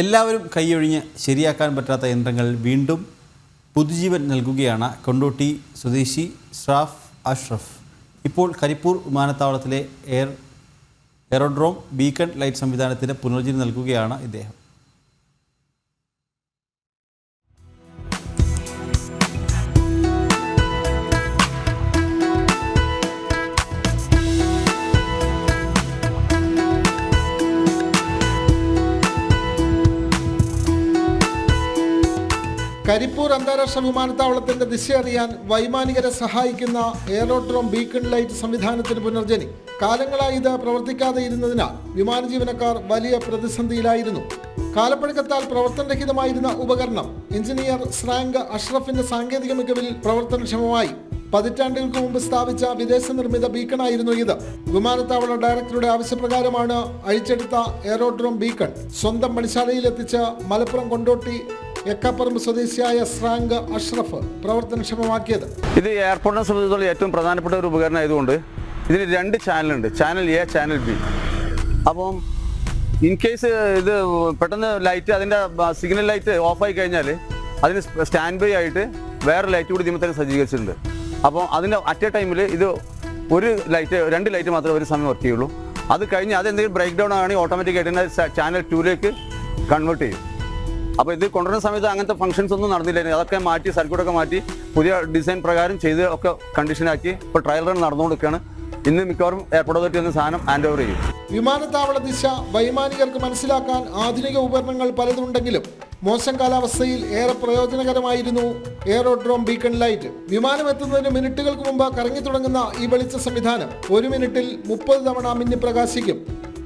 എല്ലാവരും കൈയൊഴിഞ്ഞ് ശരിയാക്കാൻ പറ്റാത്ത യന്ത്രങ്ങൾ വീണ്ടും പുതുജീവൻ നൽകുകയാണ് കൊണ്ടോട്ടി സ്വദേശി ഷ്രാഫ് അഷ്റഫ്. ഇപ്പോൾ കരിപ്പൂർ വിമാനത്താവളത്തിലെ എയർ എയറോഡ്രോം ബീക്കൺ ലൈറ്റ് സംവിധാനത്തിന് പുനർജീവൻ നൽകുകയാണ് ഇദ്ദേഹം. കരിപ്പൂർ അന്താരാഷ്ട്ര വിമാനത്താവളത്തിന്റെ ദിശ അറിയാൻ വൈമാനികരെ സഹായിക്കുന്ന എയറോട്രോം ബീക്കൺ ലൈറ്റ് സംവിധാനത്തിന് പുനർജനി. കാലങ്ങളായി ഇത് പ്രവർത്തിക്കാതെ ഇരുന്നതിനാൽ വിമാന ജീവനക്കാർ വലിയ പ്രതിസന്ധിയിലായിരുന്നു. കാലപ്പഴക്കത്താൽ പ്രവർത്തനരഹിതമായിരുന്ന ഉപകരണം എഞ്ചിനീയർ സ്രാങ്ക് അഷ്റഫിന്റെ സാങ്കേതിക മികവിൽ പ്രവർത്തനക്ഷമമായി. പതിറ്റാണ്ടുകൾക്ക് മുമ്പ് സ്ഥാപിച്ച വിദേശ നിർമ്മിത ബീക്കണായിരുന്നു ഇത്. വിമാനത്താവള ഡയറക്ടറുടെ ആവശ്യപ്രകാരമാണ് അഴിച്ചെടുത്ത എയറോഡ്രോം ബീക്കൺ സ്വന്തം പണിശാലയിൽ എത്തിച്ച് മലപ്പുറം കൊണ്ടോട്ടി എക്കാപ്പറമ്പ് സ്വദേശിയായ സ്രാങ്ക് അഷ്റഫ് പ്രവർത്തനക്ഷമമാക്കിയത്. ഇത് എയർപോർട്ടിനെ സംബന്ധിച്ചിടത്തോളം ഏറ്റവും പ്രധാനപ്പെട്ട ഒരു ഉപകരണം ആയതുകൊണ്ട് ഇതിന് രണ്ട് ചാനലുണ്ട്. Channel A channel B. അപ്പം ഇൻ കേസ് ഇത് പെട്ടെന്ന് ലൈറ്റ് അതിന്റെ സിഗ്നൽ ലൈറ്റ് ഓഫായി കഴിഞ്ഞാൽ അതിന് സ്റ്റാൻഡ് ബൈ ആയിട്ട് വേറെ ലൈറ്റ് കൂടി ഇതിമത്തന്നെ സജ്ജീകരിച്ചിട്ടുണ്ട്. അപ്പോൾ അതിന്റെ അറ്റ് എ ടൈമിൽ ഇത് ഒരു ലൈറ്റ് രണ്ട് ലൈറ്റ് മാത്രമേ ഒരു സമയം വർക്ക് ചെയ്യുള്ളൂ. അത് കഴിഞ്ഞ് അത് എന്തെങ്കിലും ബ്രേക്ക് ഡൗൺ ആണെങ്കിൽ ഓട്ടോമാറ്റിക് ആയിട്ട് ചാനൽ ടൂലേക്ക് കൺവേർട്ട് ചെയ്യും. അപ്പോൾ ഇത് കൊണ്ടുവരുന്ന സമയത്ത് അങ്ങനത്തെ ഫംഗ്ഷൻസ് ഒന്നും നടന്നില്ലായിരുന്നു. അതൊക്കെ മാറ്റി സർക്യൂട്ടൊക്കെ മാറ്റി പുതിയ ഡിസൈൻ പ്രകാരം ചെയ്ത് ഒക്കെ കണ്ടീഷനാക്കി ഇപ്പോൾ ട്രയൽ റൺ നടന്നുകൊടുക്കുകയാണ് ഇന്ന് മിക്കവാറും എയർപോർട്ട് അതോറിറ്റി വന്ന് സാധനം ഹാൻഡ് ഓവർ ചെയ്യും. വിമാനത്താവള ദിശ വൈമാനികർക്ക് മനസ്സിലാക്കാൻ ആധുനിക ഉപകരണങ്ങൾ പലതുണ്ടെങ്കിലും മോശം കാലാവസ്ഥയിൽ ഏറെ പ്രയോജനകരമായിരുന്നു എയറോഡ്രോം ബീക്കൺ ലൈറ്റ് വിമാനം എത്തുന്നതിന് മിനിറ്റുകൾക്ക് മുമ്പ് കറങ്ങി തുടങ്ങുന്ന ഈ വെളിച്ച സംവിധാനം ഒരു മിനിറ്റിൽ മുപ്പത് തവണ മിന്നി പ്രകാശിക്കും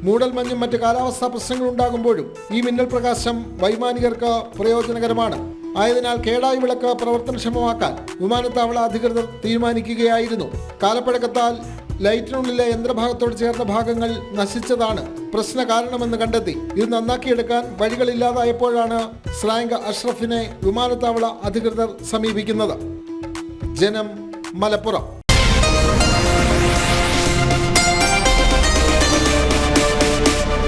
മൂടൽ മഞ്ഞും മറ്റ് കാലാവസ്ഥാ പ്രശ്നങ്ങൾ ഉണ്ടാകുമ്പോഴും ഈ മിന്നൽ പ്രകാശം വൈമാനികർക്ക് പ്രയോജനകരമാണ്. ആയതിനാൽ കേടായി വിളക്ക് പ്രവർത്തനക്ഷമമാക്കാൻ വിമാനത്താവള അധികൃതർ തീരുമാനിക്കുകയായിരുന്നു. കാലപ്പഴക്കത്താൽ ലൈറ്റിനുള്ളിലെ യന്ത്രഭാഗത്തോട് ചേർന്ന ഭാഗങ്ങൾ നശിച്ചതാണ് പ്രശ്ന കാരണമെന്ന് കണ്ടെത്തി. ഇത് നന്നാക്കിയെടുക്കാൻ വഴികളില്ലാതായപ്പോഴാണ് സ്ലാങ്ക് അഷ്റഫിനെ വിമാനത്താവള അധികൃതർ സമീപിക്കുന്നത്. ജനം മലപ്പുറം.